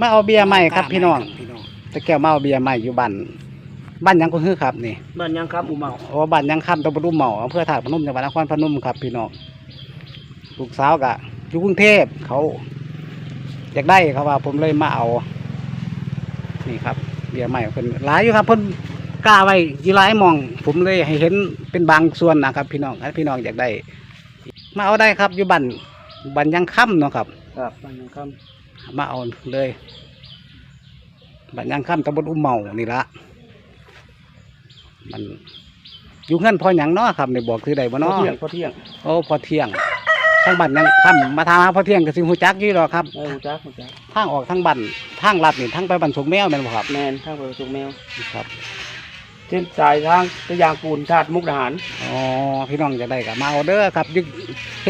มาเอาเบียร์ใหม่ครับพี่น้องพี่น้องตะแก้วมาเอาเบียร์ใหม่อยู่บ้านบ้านหยังก็คือครับนี่บ้านยังครับอุเมาโอ้บ้านหยังค่ำตำบลรุ่มเหมาอำเภอถาดพนมจังหวัดนครพนมครับ พี่น้องลูกสาวกะอยู่กรุงเทพเขาอยากได้เขาว่า ผมเลยมาเอา นี่ครับ เบียร์ใหม่ของเพิ่นหลายอยู่ครับเพิ่นกล้าไว้อยี่หลายหมอง ผมเลยให้เห็นเป็นบางส่วนนะครับ พี่น้องถ้าพี่น้องอยากได้ มาเอาได้ครับอยู่บ้านบ้านยังค่ำเนาะครับ ครับบ้านยังครับ มาเอาเลยบ้านยังค่ำตำบลอุ้มเมานี่ละมันอยู่เงื่อนพอหยังเนาะครับในบอกคือใดบ่พอเนาะเที่ยงพอเที่ยงโอ้พอเที่ยงทางบ้านยังค่ำมาทางหาพอเที่ยงก็สิหูจักอยู่หรอกครับเออหูจักหูจักทางออกทางบ้านทางลัดนี่ทางไปบ้านสงแมวแม่นบ่ครับแมนทางไปสุกแมว ครับ เส้นสายทางตะยางปูนธาตุมุกดาหารอ๋อพี่น้องจะได้กับมาเอาเด้อครับอยู่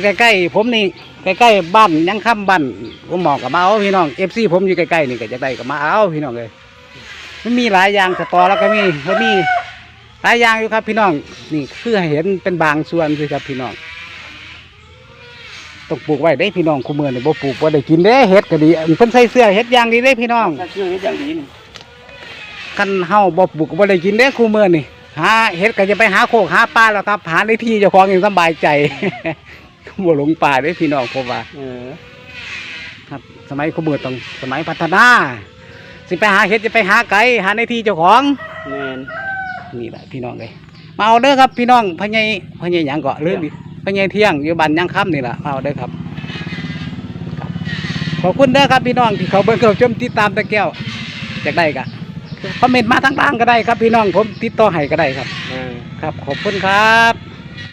ใกล้ๆผมนี่ใกล้ๆบ้านยังค่ำบ้านผมหมอกกับมาเอาพี่น้องเอฟซีผมอยู่ใกล้ๆนี่ก็จะได้กับมาเอาพี่น้องเลยมันมีหลายอย่างสตอแล้วก็มีก็มีหลายอย่างอยู่ครับ พี่น้องนี่คือให้เห็นเป็นบางส่วนคือครับพี่น้องต้องปลูกไว้ได้พี่น้องคู่มือนี่บ่ปลูกบ่ได้กินเด้เฮ็ดก็ดีอันเพิ่นใส่เสื้อเฮ็ดอย่างดีเด้พี่น้องถ้าเชื่อเฮ็ดอย่างดีนี่ คันเฮาบ่ปลูกก็บ่ได้กินเด้คู่มือนี่หาเฮ็ดก็จะไปหาโคกหาปลาแล้วครับ หาในที่เจ้าของอย่างสำบายใจบ่หลงป่าเด้พี่น้องผมว่าเออครับ สมัยคู่มือต้องสมัยพัฒนา สิไปหาเฮ็ดจะไปหาไก่หาในที่เจ้าของแมนนี่แหละพี่น้องเลยมาเอาเด้อครับพี่น้องพะไยพะไยหยังเกาะเรื่องดิพะไยเที่ยงอยู่บ้านยังค่ำนี่แหละมาเอาเด้อครับครับขอบคุณเด้อครับพี่น้องที่เขาเบิ่งเขาชมติดตามตะแก้วอยากได้กะ คอมเมนต์มาทางล่างก็ได้ครับพี่น้องผมติดต่อให้ก็ได้ครับเออครับขอบคุณครับ